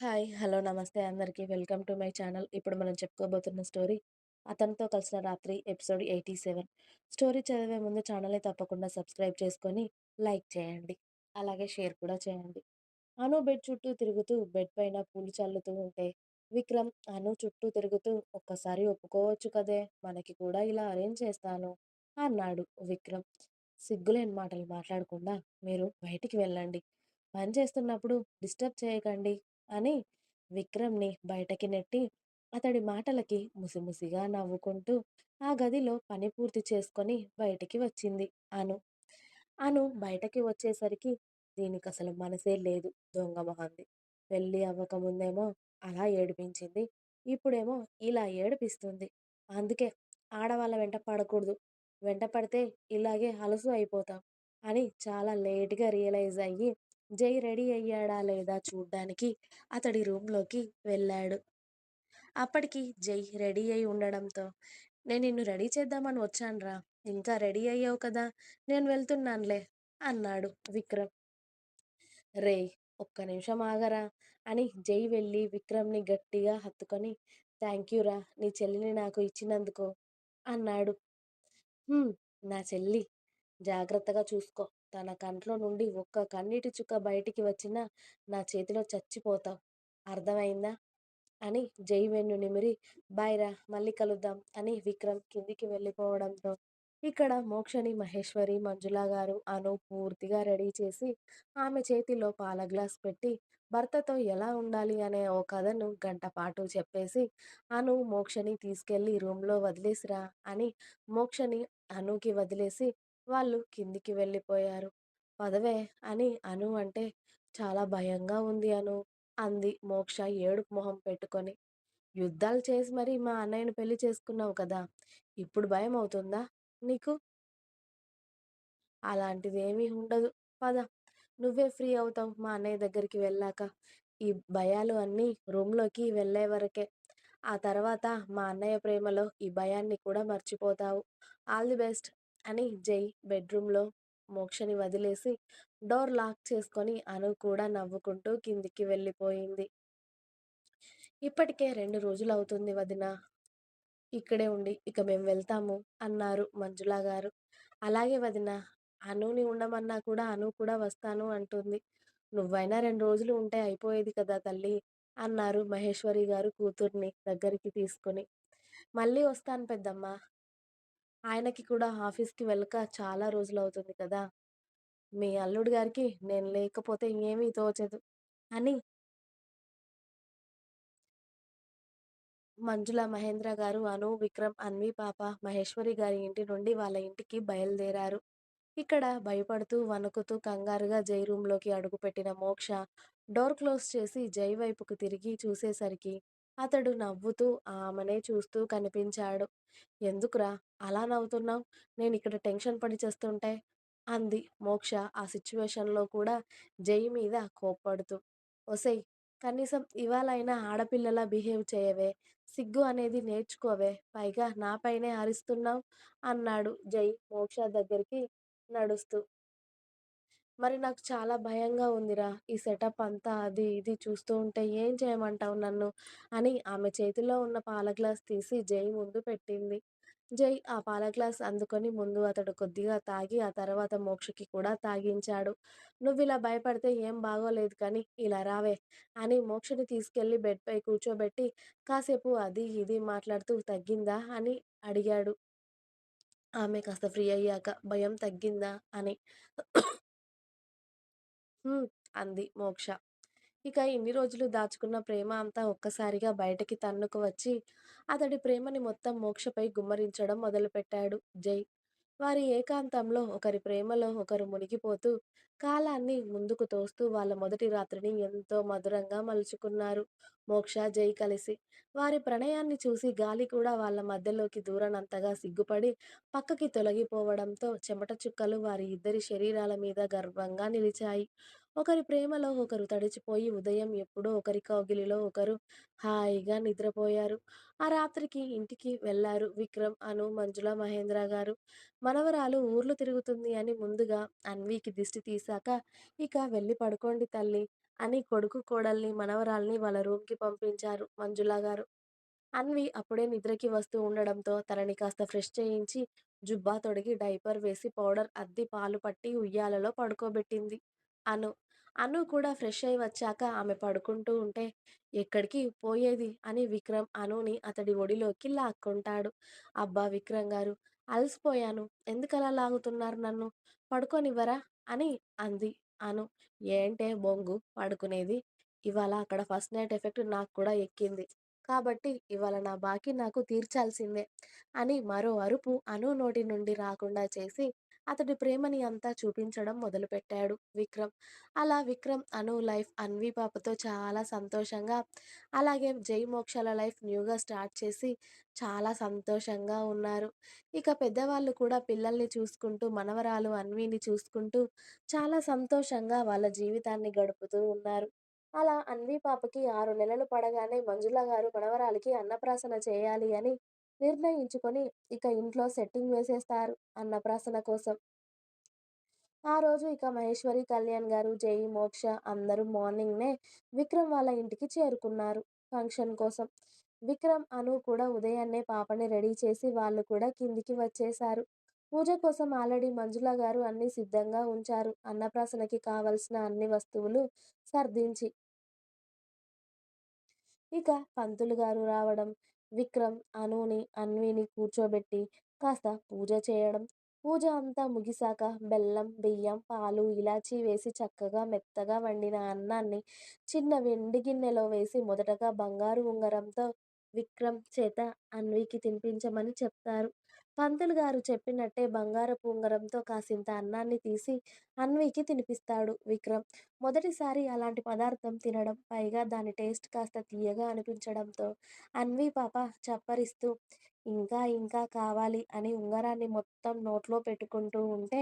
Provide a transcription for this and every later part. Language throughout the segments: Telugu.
హాయ్. హలో. నమస్తే అందరికీ వెల్కమ్ టు మై ఛానల్. ఇప్పుడు మనం చెప్పుకోబోతున్న స్టోరీ 'అతనితో కలిసిన రాత్రి' ఎపిసోడ్ 87. స్టోరీ చదివే ముందు ఛానల్‌ని తప్పకుండా సబ్స్క్రైబ్ చేసుకొని, లైక్ చేయండి. అలాగే షేర్ కూడా చేయండి. అను బెడ్ చుట్టూ తిరుగుతూ బెడ్ పైన పూలు చల్లుతూ ఉంటే, విక్రమ్ అను చుట్టూ తిరుగుతూ ఒక్కసారి ఒప్పుకోవచ్చు కదే మనకి కూడా ఇలా అరేంజ్ చేస్తాను అన్నాడు విక్రమ్. సిగ్గులేని మాటలు మాట్లాడకుండా మీరు బయటికి వెళ్ళండి. పని చేస్తున్నప్పుడు డిస్టర్బ్ చేయకండి అని విక్రమ్‌ని బయటకి నెట్టి, అతడి మాటలకి ముసిముసిగా నవ్వుకుంటూ ఆ గదిలో పని పూర్తి చేసుకొని బయటికి వచ్చింది అను. అను బయటకి వచ్చేసరికి దీనికసలు మనసే లేదు దొంగ మొహంది. పెళ్ళి అవ్వకముందేమో అలా ఏడిపించింది. ఇప్పుడేమో ఇలా ఏడిపిస్తుంది. అందుకే ఆడవాళ్ళ వెంట పడకూడదు. వెంట పడితే ఇలాగే అలసు అయిపోతాం అని చాలా లేట్‌గా రియలైజ్ అయ్యి జై రెడీ అయ్యాడా లేదా చూడ్డానికి అతడి రూమ్‌లోకి వెళ్ళాడు. అప్పటికి జై రెడీ అయి ఉండడంతో నేను నిన్ను రెడీ చేద్దామని వచ్చానురా. ఇంకా రెడీ అయ్యావు కదా నేను వెళ్తున్నానులే అన్నాడు విక్రమ్. రేయ్ ఒక్క నిమిషం ఆగరా అని జై వెళ్ళి విక్రమ్‌ని గట్టిగా హత్తుకొని థ్యాంక్ యూరా నీ చెల్లిని నాకు ఇచ్చినందుకు అన్నాడు. నా చెల్లి. జాగ్రత్తగా చూసుకో. తన కంట్లో నుండి ఒక్క కన్నీటి చుక్క బయటికి వచ్చినా నా చేతిలో చచ్చిపోతావు. అర్థమైందా అని జై వెన్ను నిమిరి బాయ్ రా మళ్ళీ కలుద్దాం అని విక్రమ్ కిందికి వెళ్ళిపోవడంతో ఇక్కడ మోక్షని, మహేశ్వరి, మంజుల గారు, అను పూర్తిగా రెడీ చేసి ఆమె చేతిలో పాల గ్లాస్ పెట్టి భర్తతో ఎలా ఉండాలి అనే ఓ కథను గంటపాటు చెప్పేసి అను, మోక్షని తీసుకెళ్ళి రూమ్‌లో వదిలేసిరా అని మోక్షని అనుకి వదిలేసి వాళ్ళు కిందికి వెళ్ళిపోయారు. పదవే అని అను అంటే చాలా భయంగా ఉంది అను అంది మోక్ష ఏడుపు మొహం పెట్టుకొని. యుద్ధాలు చేసి మరి మా అన్నయ్యని పెళ్ళి చేసుకున్నావు కదా! ఇప్పుడు భయం అవుతుందా నీకు? అలాంటిదేమీ ఉండదు. పద. నువ్వే ఫ్రీ అవుతావు మా అన్నయ్య దగ్గరికి వెళ్ళాక. ఈ భయాలు అన్నీ రూమ్‌లోకి వెళ్ళే వరకే. ఆ తర్వాత మా అన్నయ్య ప్రేమలో ఈ భయాన్ని కూడా మర్చిపోతావు. ఆల్ ది బెస్ట్ అని జై బెడ్‌రూమ్‌లో మోక్షని వదిలేసి డోర్ లాక్ చేసుకొని అను కూడా నవ్వుకుంటూ కిందికి వెళ్ళిపోయింది. ఇప్పటికే రెండు రోజులు అవుతుంది వదిన ఇక్కడే ఉండి. ఇక మేము వెళ్తాము అన్నారు మంజుల గారు. అలాగే వదినా. అనుని ఉండమన్నా కూడా అను కూడా వస్తాను అంటుంది. నువ్వైనా రెండు రోజులు ఉంటే అయిపోయేది కదా తల్లి అన్నారు మహేశ్వరి గారు కూతుర్ని దగ్గరికి తీసుకొని. మళ్ళీ వస్తాను పెద్దమ్మ ఆయనకి కూడా ఆఫీస్‌కి వెళ్ళక చాలా రోజులు అవుతుంది కదా! మీ అల్లుడు గారికి నేను లేకపోతే ఏమీ తోచదు అని మంజుల, మహేంద్ర గారు, అను, విక్రమ్, అన్వి పాప మహేశ్వరి గారి ఇంటి నుండి వాళ్ళ ఇంటికి బయలుదేరారు. ఇక్కడ భయపడుతూ, వణుకుతూ కంగారుగా జై రూమ్‌లోకి అడుగుపెట్టిన మోక్ష డోర్ క్లోజ్ చేసి జై వైపుకు తిరిగి చూసేసరికి అతడు నవ్వుతూ ఆమెనే చూస్తూ కనిపించాడు. ఎందుకురా అలా నవ్వుతున్నావు నేను ఇక్కడ టెన్షన్ పడి చేస్తుంటే అంది మోక్ష ఆ సిచ్యువేషన్లో కూడా జై మీద కోప్పడుతూ. ఒసై కనీసం ఇవాళైనా ఆడపిల్లలా బిహేవ్ చేయవే. సిగ్గు అనేది నేర్చుకోవే. పైగా నాపైనే అరుస్తున్నావ్ అన్నాడు జై మోక్ష దగ్గరికి నడుస్తూ. మరి నాకు చాలా భయంగా ఉందిరా. ఈ సెటప్ అంతా అది ఇది చూస్తూ ఉంటే ఏం చేయమంటావు నన్ను అని ఆమె చేతిలో ఉన్న పాల గ్లాస్ తీసి జై ముందు పెట్టింది. జై ఆ పాల గ్లాస్ అందుకొని ముందు అతడు కొద్దిగా తాగి ఆ తర్వాత మోక్షకి కూడా తాగించాడు. నువ్వు ఇలా భయపడితే ఏం బాగోలేదు కానీ ఇలా రావే అని మోక్షని తీసుకెళ్ళి బెడ్‌పై కూర్చోబెట్టి కాసేపు అది ఇది మాట్లాడుతూ తగ్గిందా అని అడిగాడు. ఆమె కాస్త ఫ్రీ అయ్యాక భయం తగ్గిందా అని. అంది మోక్ష. ఇక ఇన్ని రోజులు దాచుకున్న ప్రేమ అంతా ఒక్కసారిగా బయటకి తన్నుకు వచ్చి అతడి ప్రేమని మొత్తం మోక్షపై గుమ్మరించడం మొదలుపెట్టాడు జై. వారి ఏకాంతంలో ఒకరి ప్రేమలో ఒకరు మునిగిపోతూ కాలాన్ని ముందుకు తోస్తూ వాళ్ళ మొదటి రాత్రిని ఎంతో మధురంగా మలుచుకున్నారు మోక్ష, జై కలిసి. వారి ప్రణయాన్ని చూసి గాలి కూడా వాళ్ళ మధ్యలోకి దూరనంతగా సిగ్గుపడి పక్కకి తొలగిపోవడంతో చెమట చుక్కలు వారి ఇద్దరి శరీరాల మీద గర్వంగా నిలిచాయి. ఒకరి ప్రేమలో ఒకరు తడిచిపోయి ఉదయం ఎప్పుడో ఒకరి కౌగిలిలో ఒకరు హాయిగా నిద్రపోయారు. ఆ రాత్రికి ఇంటికి వెళ్ళారు విక్రమ్, అను, మంజుల, మహేంద్ర గారు. మనవరాలు ఊర్లు తిరుగుతుంది అని ముందుగా అన్వీకి దిష్టి తీశాక ఇక వెళ్ళి పడుకోండి తల్లి అని కొడుకు, కోడల్ని, మనవరాల్ని వాళ్ళ రూమ్‌కి పంపించారు మంజుల గారు. అన్వి అప్పుడే నిద్రకి వస్తూ ఉండడంతో తనని కాస్త ఫ్రెష్ చేయించి, జుబ్బా తొడిగి, డైపర్ వేసి, పౌడర్ అద్ది, పాలు పట్టి ఉయ్యాలలో పడుకోబెట్టింది అను. అను కూడా ఫ్రెష్ అయి వచ్చాక ఆమె పడుకుంటూ ఉంటే, ఎక్కడికి పోయేది అని విక్రమ్ అనుని అతడి ఒడిలోకి లాక్కుంటాడు అబ్బా విక్రమ్ గారు అలసిపోయాను. ఎందుకలా లాగుతున్నారు నన్ను? పడుకోనివ్వరా? అని అంది అను. ఏంటే బొంగు పడుకునేది? ఇవాళ అక్కడ ఫస్ట్ నైట్ ఎఫెక్ట్ నాకు కూడా ఎక్కింది. కాబట్టి ఇవాళ నా బాకీ నాకు తీర్చాల్సిందే అని మరో అరుపు అను నోటి నుండి రాకుండా చేసి అతడి ప్రేమని అంతా చూపించడం మొదలుపెట్టాడు విక్రమ్. అలా విక్రమ్, అను లైఫ్ అన్వి పాపతో చాలా సంతోషంగా, అలాగే జై మోక్షల లైఫ్ న్యూగా స్టార్ట్ చేసి చాలా సంతోషంగా ఉన్నారు. ఇక పెద్దవాళ్ళు కూడా పిల్లల్ని చూసుకుంటూ, మనవరాలు అన్విని చూసుకుంటూ చాలా సంతోషంగా వాళ్ళ జీవితాన్ని గడుపుతూ ఉన్నారు. అలా అన్వి పాపకి ఆరు నెలలు పడగానే మంజుల గారు మనవరాలికి అన్నప్రాసన చేయాలి అని నిర్ణయించుకొని ఇక ఇంట్లో సెట్టింగ్ వేసేస్తారు అన్నప్రాసన కోసం. ఆ రోజు ఇక మహేశ్వరి, కళ్యాణ్ గారు, జై, మోక్ష అందరూ మార్నింగ్‌నే విక్రమ్ వాళ్ళ ఇంటికి చేరుకున్నారు ఫంక్షన్ కోసం. విక్రమ్, అను కూడా ఉదయాన్నే పాపని రెడీ చేసి వాళ్ళు కూడా కిందికి వచ్చేశారు. పూజ కోసం ఆల్రెడీ మంజుల గారు అన్ని సిద్ధంగా ఉంచారు అన్నప్రాసనకి కావలసిన అన్ని వస్తువులు సర్దించి. ఇక పంతులు గారు రావడం, విక్రమ్, అనుని, అన్విని కూర్చోబెట్టి కాస్త పూజ చేయడం. పూజ అంతా ముగిసాక బెల్లం, బియ్యం, పాలు, ఇలాచీ వేసి చక్కగా మెత్తగా వండిన అన్నాన్ని చిన్న వెండి గిన్నెలో వేసి మొదటగా బంగారు ఉంగరంతో విక్రమ్ చేత అన్వికి తినిపించమని చెప్తారు. పంతులు గారు చెప్పినట్టే బంగారపు ఉంగరంతో కాసింత అన్నాన్ని తీసి అన్వికి తినిపిస్తాడు విక్రమ్. మొదటిసారి అలాంటి పదార్థం తినడం, పైగా దాని టేస్ట్ కాస్త తియ్యగా అనిపించడంతో అన్వి పాప చప్పరిస్తూ ఇంకా ఇంకా కావాలి అని ఉంగరాన్ని మొత్తం నోట్లో పెట్టుకుంటూ ఉంటే,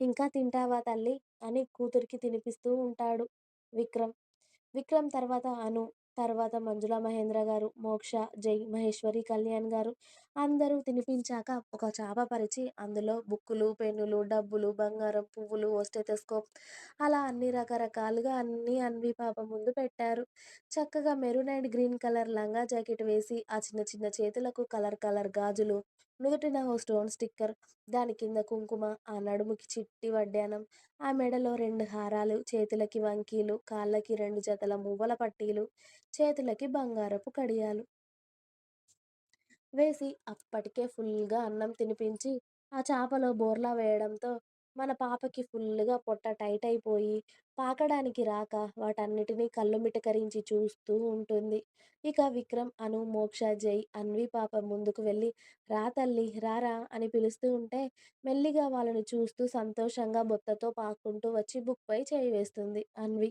ఇంకా తింటావా తల్లి అని కూతురికి తినిపిస్తూ ఉంటాడు విక్రమ్. విక్రమ్ తర్వాత అను, తర్వాత మంజుల మహేంద్ర గారు, మోక్ష, జై, మహేశ్వరి, కళ్యాణ్ గారు అందరూ తినిపించాక ఒక చేప పరిచి అందులో బుక్కులు, పెన్నులు, డబ్బులు, బంగారం, పువ్వులు, ఓ అలా అన్ని రకరకాలుగా అన్నీ అన్వి పాప ముందు పెట్టారు. చక్కగా మెరూన్ అండ్ గ్రీన్ కలర్ లంగా జాకెట్ వేసి, ఆ చిన్న చిన్న చేతులకు కలర్ కలర్ గాజులు, నుదుటిన ఓ స్టోన్ స్టిక్కర్, దాని కింద కుంకుమ, ఆ నడుముకి చిట్టి వడ్డానం ఆ మెడలో రెండు హారాలు, చేతులకి వంకీలు, కాళ్ళకి రెండు జతల మువ్వల పట్టీలు, చేతులకి బంగారపు కడియాలు. వేసి అప్పటికే ఫుల్‌గా అన్నం తినిపించి, ఆ చేపలో బోర్లా వేయడంతో మన పాపకి ఫుల్లుగా పొట్ట టైట్ అయిపోయి, పాకడానికి రాక వాటన్నిటినీ కళ్ళు మిటకరించి చూస్తూ ఉంటుంది. ఇక విక్రమ్, అను, మోక్ష, జై, అన్వి పాప ముందుకు వెళ్ళి రా తల్లి రారా అని పిలుస్తూ ఉంటే, మెల్లిగా వాళ్ళని చూస్తూ సంతోషంగా బొత్తతో పాక్కుంటూ వచ్చి బుక్‌పై చేయి వేస్తుంది అన్వి.